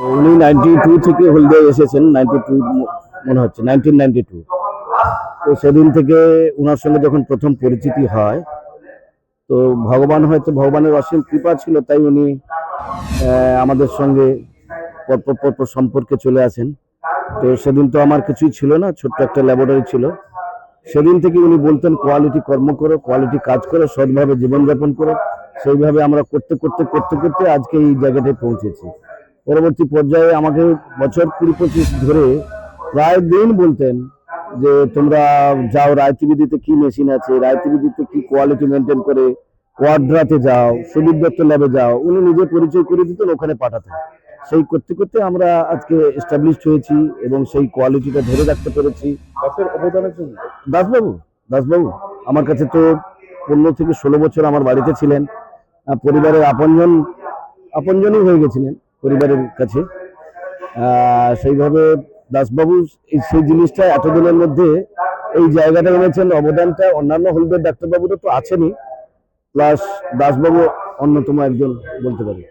Ninety two থেকে হলদিয়া এসেছেন ninety two মনে হচ্ছে নাইনটিন নাইনটি টু তো সেদিন থেকে ওনার সঙ্গে যখন প্রথম পরিচিতি হয়, তো ভগবান হয়তো ভগবানের অসীম কৃপা ছিল, তাই উনি আমাদের সঙ্গে পরপর পরপর সম্পর্কে চলে আসেন। তো সেদিন তো আমার কিছুই ছিল না, ছোট্ট একটা ল্যাবরেটরি ছিল। সেদিন থেকে উনি বলতেন কোয়ালিটি কর্ম করো কোয়ালিটি কাজ করো, সৎভাবে জীবনযাপন করো। সেইভাবে আমরা করতে করতে করতে করতে আজকে এই জায়গাটায় পৌঁছেছি। পরবর্তী পর্যায়ে আমাকে বছর কুড়ি পঁচিশ ধরে প্রায় দিন বলতেন যে তোমরা যাও রায়তিবিদিতে কি মেশিন আছে রায়তিবিদিতে কি কোয়ালিটি মেনটেন করে কোয়াড্রাতে যাও সুদীপ দত্ত ল্যাবে যাও উনি নিজে পরিচয় করে দিতেন ওখানে পাঠাতেন। সেই করতে করতে আমরা আজকে এস্টাবলিশড হয়েছি এবং সেই কোয়ালিটিটা ধরে রাখতে পেরেছি। দাসবাবু দাসবাবু আমার কাছে তো পনেরো থেকে ষোলো বছর আমার বাড়িতে ছিলেন। পরিবারের আপনজন আপনজনই হয়ে গেছিলেন। পরিবারের কাছে। সেইভাবে দাসবাবু সেই জিনিসটা এতদিনের মধ্যে এই জায়গাটা এনেছেন, অবদানটা অন্যান্য হলদের ডাক্তারবাবুরা তো আছেনই প্লাস দাসবাবু অন্যতম একজন বলতে পারি।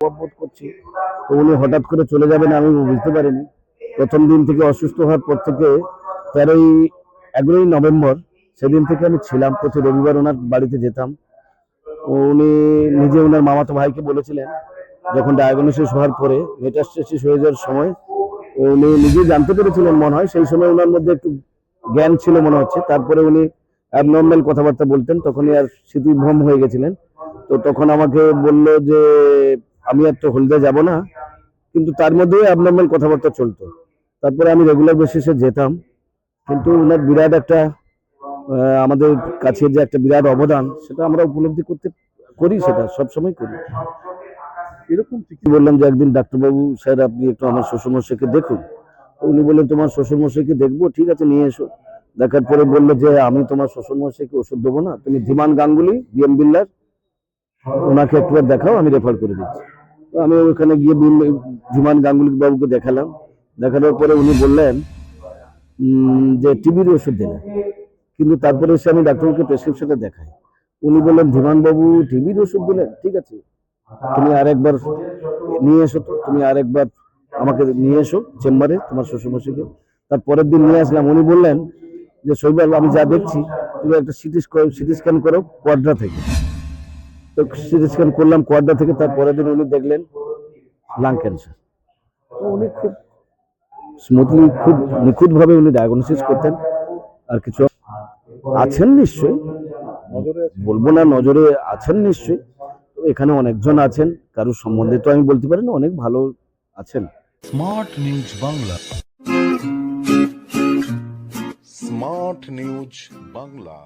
বোধ করছি। তো উনি হঠাৎ করে চলে যাবেন আমি বুঝতে পারিনি। প্রথম দিন থেকে অসুস্থ হওয়ার পর থেকে তেরোই, এগারোই নভেম্বর সেদিন থেকে আমি ছিলাম। প্রতি রবিবার ওনার বাড়িতে যেতাম। উনি নিজে ওনার মামাতো ভাইকে বলেছিলেন যখন ডায়াগনোসিস হওয়ার পরে মেটাস্টেসিস হয়ে যাওয়ার সময়, উনি নিজে জানতে পেরেছিলেন মনে হয়, সেই সময় ওনার মধ্যে একটু জ্ঞান ছিল মনে হচ্ছে। তারপরে উনি অ্যাবনর্মাল কথাবার্তা বলতেন, তখনই আর স্মৃতিভ্রম হয়ে গেছিলেন। তো তখন আমাকে বলল যে, আমি আর তো হলদে যাব না। কিন্তু তার মধ্যেও অ্যাবনর্মাল কথাবার্তা চলতো। তারপরে আমি রেগুলার বেসিসে যেতাম। কিন্তু ওনার বিরাট একটা আমাদের কাছে যে একটা বিরাট অবদান, সেটা আমরা উপলব্ধি করতে করি, সেটা সবসময় করি। এরকম ঠিক কি বললাম যে একদিন ডাক্তারবাবু স্যার আপনি একটু আমার শ্বশুরমশাইকে দেখুন। উনি বললেন তোমার শ্বশুরমশাইকে দেখব ঠিক আছে নিয়ে এসো। দেখার পরে বলল যে আমি তোমার শ্বশুরমশাইকে ওষুধ দেবো না তুমি ধীমান গাঙ্গুলি বিএম বিল্লার ওনাকে একবার দেখাও আমি রেফার করে দিচ্ছি। তো আমি ওখানে গিয়ে ধীমান গাঙ্গুলি বাবুকে দেখালাম। দেখানোর পরে উনি বললেন যে টিবির ওষুধ দিলেন কিন্তু তারপরে এসে আমি ডাক্তারবাবুকে প্রেসক্রিপশনটা দেখাই। উনি বললেন ধীমান বাবু টিবির ওষুধ দিলেন ঠিক আছে তুমি আরেকবার নিয়ে এসো তুমি আরেকবার আমাকে নিয়ে এসো চেম্বারে তোমার শ্বশুরমশাইকে। তার পরের দিন নিয়ে আসলাম। উনি বললেন যে শৈবাল আমি যা দেখছি, তুমি একটা সিটি সিটি স্ক্যান করো কোয়াড্রা থেকে। তো সিটি স্ক্যান করলাম কোয়াড্রা থেকে, তার পরের দিন উনি দেখলেন লাং ক্যান্সার। উনি খুব স্মুথলি, খুব নিখুঁতভাবে উনি ডায়াগনোসিস করতেন। আর কিছু আছেন নিশ্চয়ই, বলব না নজরে আছেন নিশ্চয়ই এখানে অনেকজন আছেন কারোর সম্বন্ধে তো আমি বলতে পারি না অনেক ভালো আছেন। Smart news Bangla. Smart news Bangla.